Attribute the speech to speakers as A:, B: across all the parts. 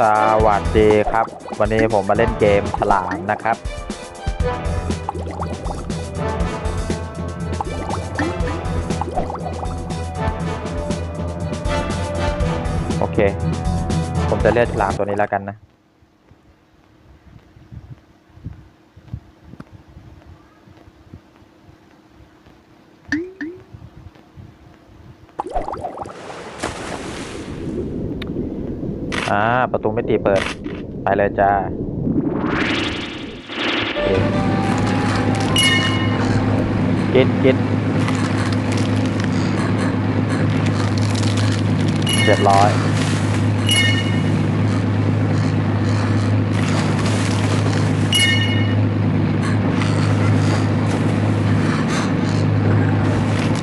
A: สวัสดีครับ วันนี้ผมมาเล่นเกมฉลามนะครับ โอเค ผมจะเลือกฉลามตัวนี้แล้วกันนะ อ่าประตูไม่ตีเปิด ไปเลยจ้าเคกินกินเรียบร้อย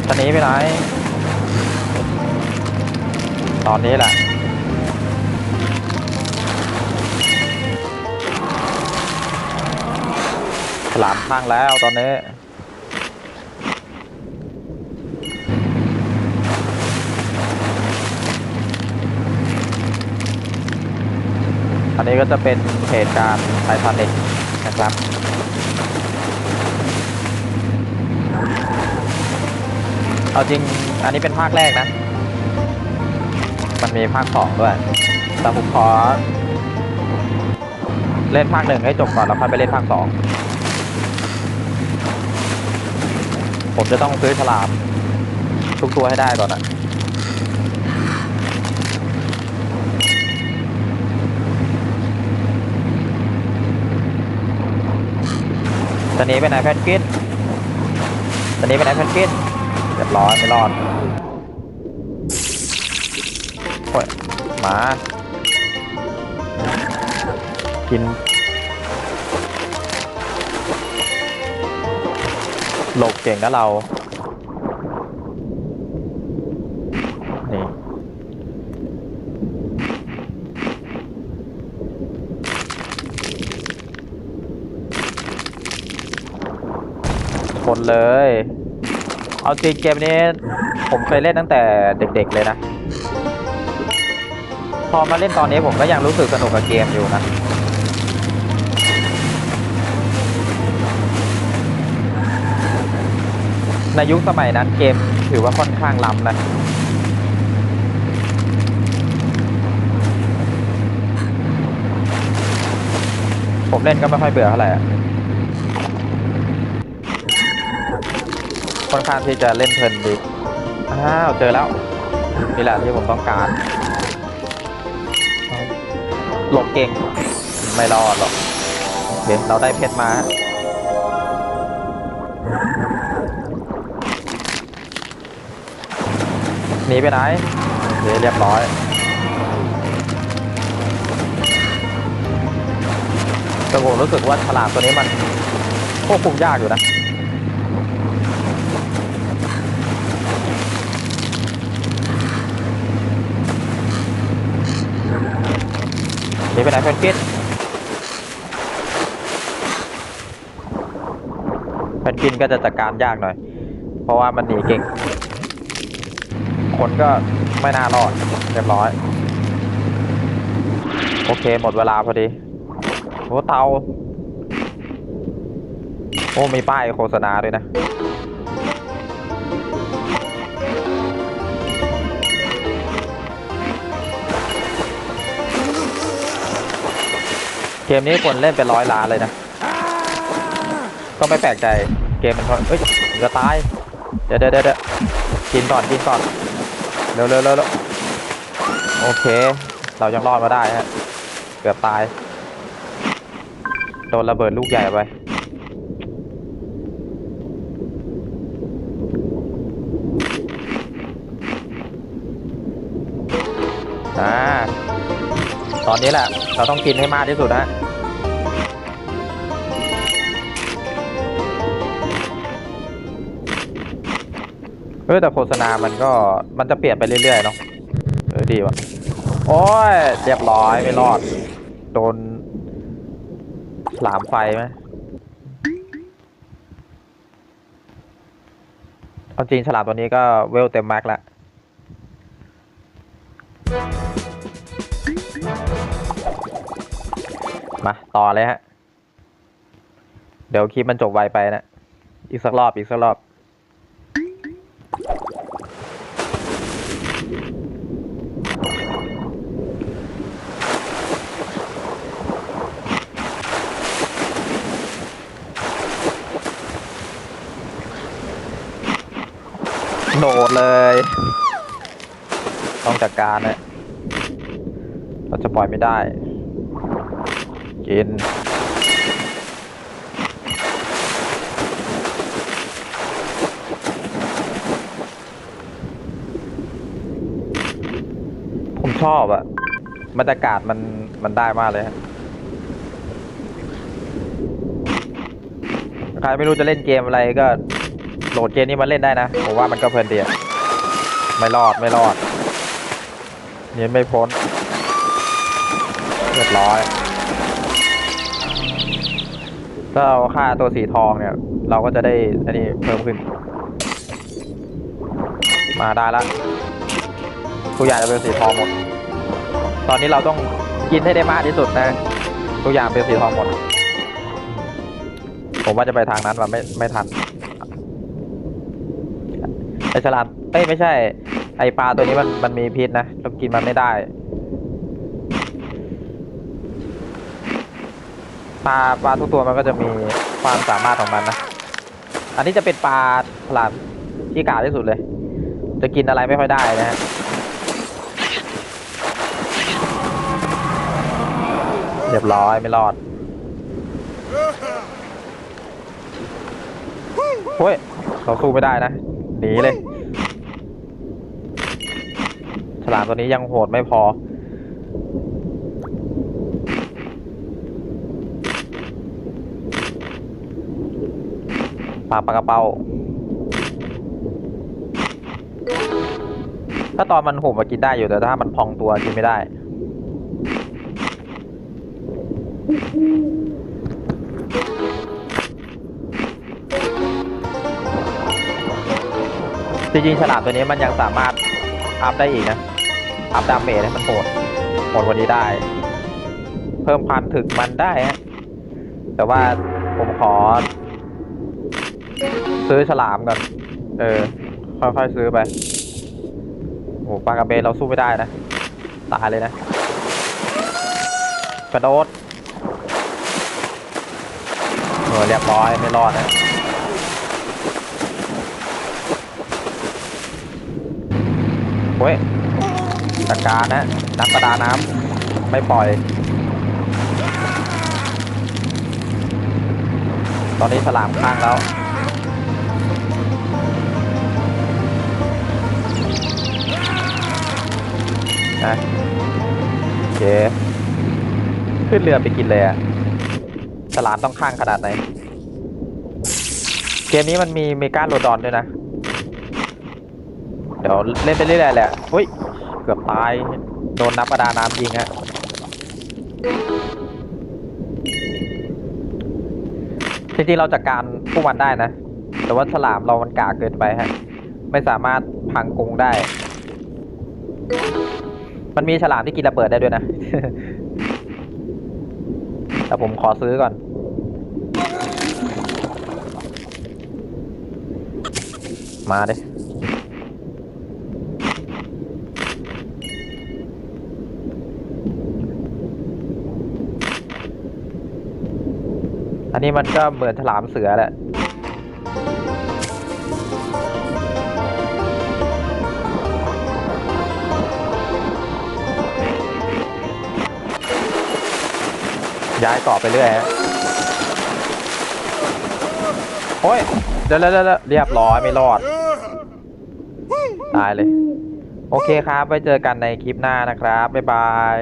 A: ตอนนี้ไปไหน ตอนนี้แหละ ฉลามพังแล้วตอนนี้อันนี้ก็จะเป็นเหตุการณ์ไททานิกนะครับเอาจริงอันนี้เป็นภาคแรกนะ มันมีภาคสองด้วย แต่ผมขอ เล่นภาคหนึ่งให้จบก่อนแล้วค่อยไปเล่นภาคสอง ผมจะต้องซื้อฉลาม ทุกตัวให้ได้ก่อนอะตอนนี้เป็นไหนแพนกินตอนนี้เป็นไหนแพนกินเรียบร้อยไม่รอดโอ้ยหมา กิน หลบเก่งนะเรา นี่ คนเลย เอาจริงเกมนี้ ผมเคยเล่นตั้งแต่เด็กๆเลยนะ พอมาเล่นตอนนี้ผมก็ยังรู้สึกสนุกกับเกมอยู่นะ ในยุคสมัยนั้นเกมถือว่าค่อนข้างล้ำนะผมเล่นก็ไม่ค่อยเบื่อเท่าไหร่ค่อนข้างที่จะเล่นเพลินดีอ้าวเจอแล้วนี่แหละที่ผมต้องการ หลบเก่ง ไม่รอดหรอกโอเคเราได้เพชรมา หนีไปไหนเคเรียบร้อย แต่ผมรู้สึกว่าฉลามตัวนี้มันควบคุมยากอยู่นะหนีไปไหนเพนกวินเพนกวินก็จะจัดการยากหน่อย เพราะว่ามันหนีเก่ง คนก็ไม่น่ารอดเรียบร้อย โอเคหมดเวลาพอดีโอ้เตา โอ้มีป้ายโฆษณาด้วยนะเกมนี้คนเล่นเป็นร้อยล้านเลยนะ ก็ไม่แปลกใจ เกมมันทนเอ้ยจะตาย เดี๋ยวเดี๋ยวเดี๋ยวกินก่อน กินก่อน ร็วเร็วเร็วโอเค เรายังรอดมาได้ฮะ เกือบตาย โดนระเบิดลูกใหญ่ไป อ่า ตอนนี้แหละ เราต้องกินให้มากที่สุดฮะ เออแต่โฆษณามันก็มันจะเปลี่ยนไปเรื่อยๆเนาะเออดีว่ะโอ้ยเรียบร้อยไม่รอด โดนฉลามไฟไหมเอาจริงฉลามตัวนี้ก็เวลเต็มแม็กซ์แล้วมาต่อเลยฮะ เดี๋ยวคลิปมันจบไวไปนะ อีกสักรอบอีกสักรอบ โดดเลย ต้องจัดการนะเราจะปล่อยไม่ได้ กิน ผมชอบอะบรรยากาศมันมันได้มากเลยฮะใครไม่รู้จะเล่นเกมอะไรก็ โหลดเกมนี้มาเล่นได้นะผมว่ามันก็เพลินดีไม่รอดไม่รอดหนี่ไม่พ้นเรียบร้อยถ้าเราฆ่าตัวสีทองเนี่ย เราก็จะได้อันนี้เพิ่มขึ้น มาได้ละทุกอย่างจะเป็นสีทองหมด ตอนนี้เราต้องกินให้ได้มากที่สุดนะทุกอย่างเป็นสีทองหมด ผมว่าจะไปทางนั้นว่าไม่ไม่ทัน ไอฉลามเอ้ยไม่ใช่ ไอปลาตัวนี้มันมันมีพิษนะเรากินมันไม่ได้ ปลาปลาทุกตัวมันก็จะมีความสามารถของมันนะ อันนี้จะเป็นปลาฉลามที่กาที่สุดเลย จะกินอะไรไม่ค่อยได้นะฮะเรียบร้อยไม่รอดเฮ้ยเราสู้ไม่ได้นะ หนีเลย ฉลามตัวนี้ยังโหดไม่พอ ปลาปลากระเป้า ถ้าตอนมันหุบมากินได้อยู่แต่ถ้ามันพองตัวกินไม่ได้จ ริงๆฉลามตัวนี้มันยังสามารถอัพได้อีกนะ อัพดาเมจให้มันโหดโหดกวันนี้ได้ เพิ่มความถึกมันได้ฮะแต่ว่าผมขอ ซื้อฉลามก่อนเออ ค่อยๆซื้อไปโอ้ปลากระเบนเราสู้ไม่ได้นะ ตายเลยนะ กระโดดเออเรียบร้อยไม่รอดนะ เฮ้ยจัดการนะนักประดาน้ำไม่ปล่อย ตอนนี้ฉลามข้างแล้วนะโอเคขึ้นเรือไปกินเลยอะฉลามต้องข้างขนาดไหน เกมนี้มันมีเมกาโลดอนด้วยนะ เดี๋ยวเล่นไปเรื่อยๆแหละเฮ้ย เกือบตาย โดนนับประดาน้ำยิงฮะ จริงๆเราจัดการพวกมันได้นะ แต่ว่าฉลามเรามันกากเกินไปฮะ ไม่สามารถพังกรงได้ มันมีฉลามที่กินระเบิดได้ด้วยนะ แต่ผมขอซื้อก่อนมาดิ นนี้มันก็เหมือนฉลามเสือแหละย้ายเกาะไปเรื่อยฮะโอ้ยเดี๋ยวเดี๋ยวเดี๋ยวเรียบร้อยไม่รอด ตายเลย โอเคครับ ไว้เจอกันในคลิปหน้านะครับ บ๊ายบาย